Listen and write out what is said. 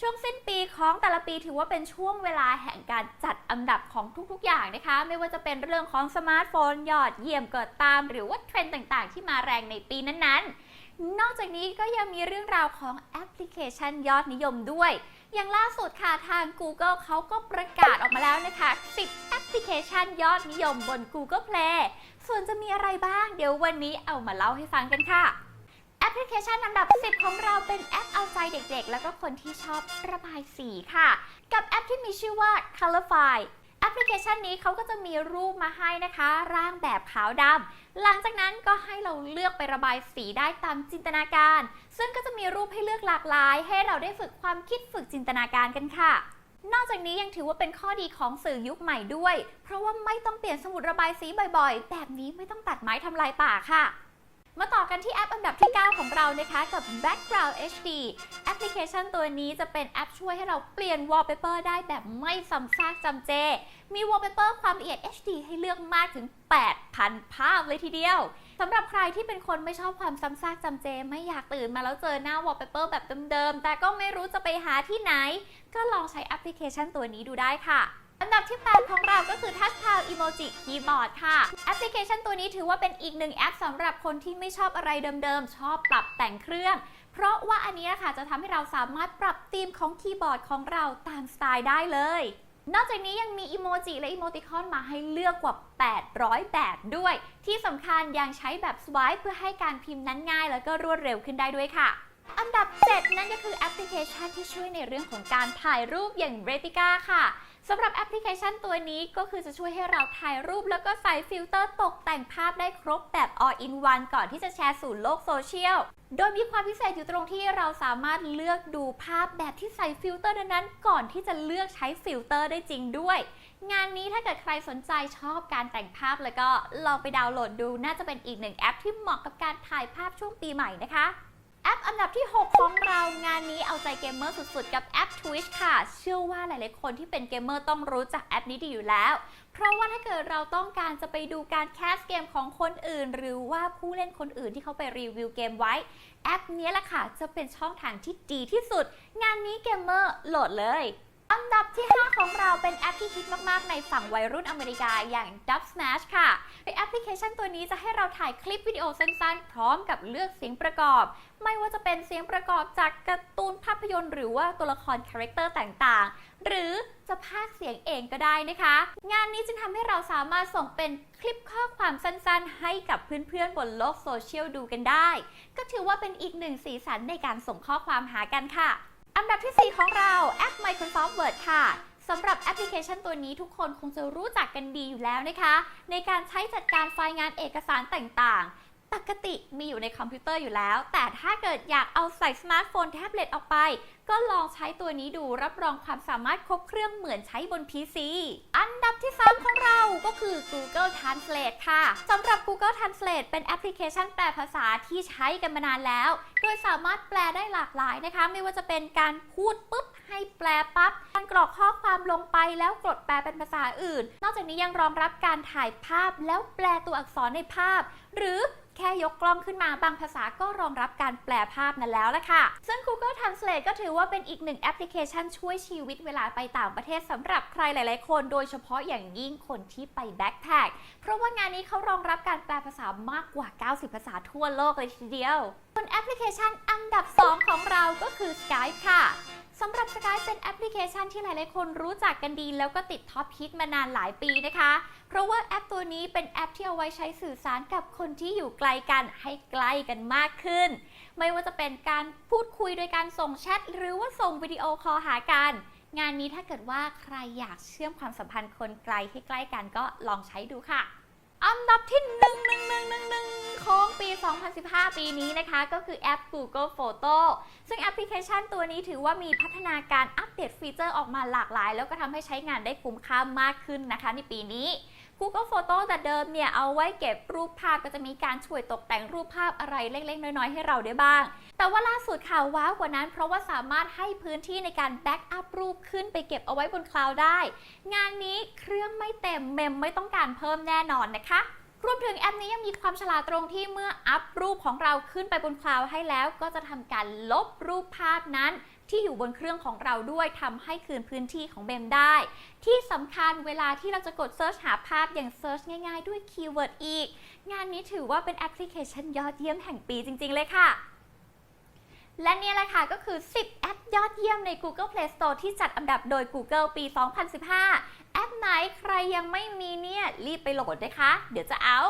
ช่วงสิ้นปีของแต่ละปีถือว่าเป็นช่วงเวลาแห่งการจัดอันดับของทุกๆ อย่างนะคะ ไม่ว่าจะเป็นเรื่องของสมาร์ทโฟนยอดเยี่ยมเกิดตาม หรือว่าเทรนด์ต่างๆ ที่มาแรงในปีนั้นๆ นอกจากนี้ก็ยังมีเรื่องราวของแอปพลิเคชันยอดนิยมด้วย อย่างล่าสุดค่ะทาง Google เขาก็ประกาศออกมาแล้วนะคะ 10 แอปพลิเคชันยอดนิยมบน Google Play ส่วนจะมีอะไรบ้างเดี๋ยววันนี้เอามาเล่าให้ฟังกันค่ะ พลิเคชันอันดับ 10 ของเราเป็นแอปเอาใจเด็กๆ แล้วก็คนที่ชอบระบายสีค่ะ กับแอปที่มีชื่อว่า Colorfy แอปพลิเคชันนี้เขาก็จะมีรูปมาให้นะคะ ร่างแบบขาวดำหลังจากนั้นก็ให้เราเลือกไประบายสีได้ตามจินตนาการ ซึ่งก็จะมีรูปให้เลือกหลากหลาย ให้เราได้ฝึกความคิดฝึกจินตนาการกันค่ะนอกจากนี้ยังถือว่าเป็นข้อดีของสื่อยุคใหม่ด้วย เพราะว่าไม่ต้องเปลี่ยนสมุดระบายสีบ่อยๆ แบบนี้ไม่ต้องตัดไม้ทำลายป่าค่ะ มาต่อกันที่แอปอันดับที่ 9 ของเรานะคะกับ Background HD แอปพลิเคชันตัวนี้จะเป็นแอปช่วยให้เราเปลี่ยน wallpaper ได้แบบไม่ซ้ำซากจำเจ มี wallpaper ความละเอียด HD ให้เลือกมากถึง 8,000 ภาพเลยทีเดียวสำหรับใครที่เป็นคนไม่ชอบความซ้ำซากจำเจ ไม่อยากตื่นมาแล้วเจอหน้า wallpaper แบบเดิมๆ แต่ก็ไม่รู้จะไปหาที่ไหน ก็ลองใช้แอปพลิเคชันตัวนี้ดูได้ค่ะ อันดับที่ 8 ของเราก็คือ Touch Pal Emoji Keyboard ค่ะ แอปพลิเคชันตัวนี้ถือว่าเป็นอีกหนึ่งแอปสำหรับคนที่ไม่ชอบอะไรเดิมๆ ชอบปรับแต่งเครื่อง เพราะว่าอันนี้ค่ะจะทำให้เราสามารถปรับธีมของคีย์บอร์ดของเราตามสไตล์ได้เลย นอกจากนี้ยังมีอีโมจิและอีโมติคอนมาให้เลือกกว่า 800 แบบด้วย ที่สำคัญยังใช้แบบสวายเพื่อให้การพิมพ์นั้นง่าย แล้วก็รวดเร็วขึ้นได้ด้วยค่ะอันดับ 7 นั่นก็คือแอปพลิเคชันที่ช่วยในเรื่องของการถ่ายรูปอย่าง r e t i c a ค่ะ สำหรับแอปพลิเคชันตัวนี้ก็คือจะช่วยให้เราถ่ายรูปแล้วก็ใส่ฟิลเตอร์ตกแต่งภาพได้ครบแบบ all in one ก่อนที่จะแชร์สู่โลกโซเชียล โดยมีความพิเศษอยู่ตรงที่เราสามารถเลือกดูภาพแบบที่ใส่ฟิลเตอร์นั้นๆ ก่อนที่จะเลือกใช้ฟิลเตอร์ได้จริงด้วย งานนี้ถ้าเกิดใครสนใจชอบการแต่งภาพแล้วก็ลองไปดาวน์โหลดดู น่าจะเป็นอีกหนึ่งแอปที่เหมาะกับการถ่ายภาพช่วงปีใหม่นะคะ แอปอันดับที่ 6 ของเรางานนี้เอาใจเกมเมอร์สุดๆ กับแอป Twitch ค่ะ เชื่อว่าหลายๆ คนที่เป็นเกมเมอร์ต้องรู้จักแอปนี้ดีอยู่แล้ว เพราะว่าถ้าเกิดเราต้องการจะไปดูการแคสเกมของคนอื่น หรือว่าผู้เล่นคนอื่นที่เขาไปรีวิวเกมไว้ แอปนี้แหละค่ะ จะเป็นช่องทางที่ดีที่สุด งานนี้เกมเมอร์โหลดเลย อันดับที่ 5 ของเราเป็นแอปที่ฮิตมาก ๆ ในฝั่งวัยรุ่นอเมริกาอย่าง Dub Smash ค่ะในแอปพลิเคชันตัวนี้จะให้เราถ่ายคลิปวิดีโอสั้น ๆ พร้อมกับเลือกเสียงประกอบ ไม่ว่าจะเป็นเสียงประกอบจากการ์ตูนภาพยนตร์หรือว่าตัวละครคาแรคเตอร์ต่าง ๆ หรือจะพากเสียงเองก็ได้นะคะ งานนี้จึงทำให้เราสามารถส่งเป็นคลิปข้อความสั้น ๆ ให้กับเพื่อน ๆ บนโลกโซเชียลดูกันได้ ก็ถือว่าเป็นอีกหนึ่งสีสันในการส่งข้อความหากันค่ะ อันดับที่ 4 ของเราแอป Microsoft Word ค่ะสำหรับแอปพลิเคชันตัวนี้ทุกคนคงจะรู้จักกันดีอยู่แล้วนะคะ ในการใช้จัดการไฟล์งานเอกสารต่างๆ ปกติมีอยู่ในคอมพิวเตอร์อยู่แล้ว แต่ถ้าเกิดอยากเอาใส่สมาร์ทโฟนแท็บเล็ตออกไป ก็ลองใช้ตัวนี้ดูรับรองความสามารถครบเครื่องเหมือนใช้บน PC อันดับที่ 3 ของเราก็คือ Google Translate ค่ะสำหรับ Google Translate เป็นแอปพลิเคชันแปลภาษาที่ใช้กันมานานแล้ว โดยสามารถแปลได้หลากหลายนะคะ ไม่ว่าจะเป็นการพูดปุ๊บให้แปลปั๊บการกรอกข้อความลงไปแล้วกดแปลเป็นภาษาอื่น นอกจากนี้ยังรองรับการถ่ายภาพแล้วแปลตัวอักษรในภาพ หรือ แค่ยกกล้องขึ้นมาบางภาษาก็รองรับการแปลภาพนั้นแล้วละค่ะ ซึ่ง Google Translate ก็ถือว่าเป็นอีกหนึ่งแอปพลิเคชันช่วยชีวิตเวลาไปต่างประเทศสำหรับใครหลาย ๆ คน โดยเฉพาะอย่างยิ่งคนที่ไปแบ็คแพคเพราะว่างานนี้เขารองรับการแปลภาษามากกว่า 90 ภาษาทั่วโลกเลยทีเดียวบนแอปพลิเคชันอันดับ 2 ของเราก็คือ Skype ค่ะ สำหรับ Skype เป็นแอปพลิเคชันที่หลายๆ คนรู้จักกันดี แล้วก็ติดท็อปฮิตมานานหลายปีนะคะ เพราะว่าแอปตัวนี้เป็นแอปที่เอาไว้ใช้สื่อสารกับคนที่อยู่ไกลกันให้ใกล้กันมากขึ้น ไม่ว่าจะเป็นการพูดคุยโดยการส่งแชทหรือว่าส่งวิดีโอคอลหากัน งานนี้ถ้าเกิดว่าใครอยากเชื่อมความสัมพันธ์คนไกลให้ใกล้กันก็ลองใช้ดูค่ะอันดับที่ 2015 ปีนี้นะคะ ก็คือแอป Google Photo ซึ่งแอปพลิเคชันตัวนี้ถือว่ามีพัฒนาการอัปเดตฟีเจอร์ออกมาหลากหลาย แล้วก็ทำให้ใช้งานได้คุ้มค่ามากขึ้นนะคะ ในปีนี้ Google Photo แต่เดิมเนี่ยเอาไว้เก็บรูปภาพก็จะมีการช่วยตกแต่งรูปภาพอะไรเล็กๆ น้อยๆ ให้เราได้บ้าง แต่ว่าล่าสุดค่ะว้าวกว่านั้น เพราะว่าสามารถให้พื้นที่ในการแบ็กอัพรูปขึ้นไปเก็บเอาไว้บนคลาวด์ได้ งานนี้เครื่องไม่เต็มเมมไม่ต้องการเพิ่มแน่นอนนะคะ รวมถึงแอปนี้ยังมีความฉลาดตรงที่เมื่ออัพรูปของเราขึ้นไปบนคลาวด์ให้แล้ว ก็จะทำการลบรูปภาพนั้น ที่อยู่บนเครื่องของเราด้วยทำให้คืนพื้นที่ของเบมได้ ที่สำคัญเวลาที่เราจะกดเซิร์ชหาภาพอย่างเซิร์ชง่ายๆ ด้วยคีย์เวิร์ดอีก งานนี้ถือว่าเป็นแอปพลิเคชันยอดเยี่ยมแห่งปีจริง ๆ เลยค่ะ และนี่แหละค่ะก็คือ 10 แอปยอดเยี่ยมใน Google Play Store ที่จัดอันดับโดย Google ปี 2015 แอปไหนใครยังไม่มีเนี่ย รีบไปโหลดนะคะ เดี๋ยวจะเอา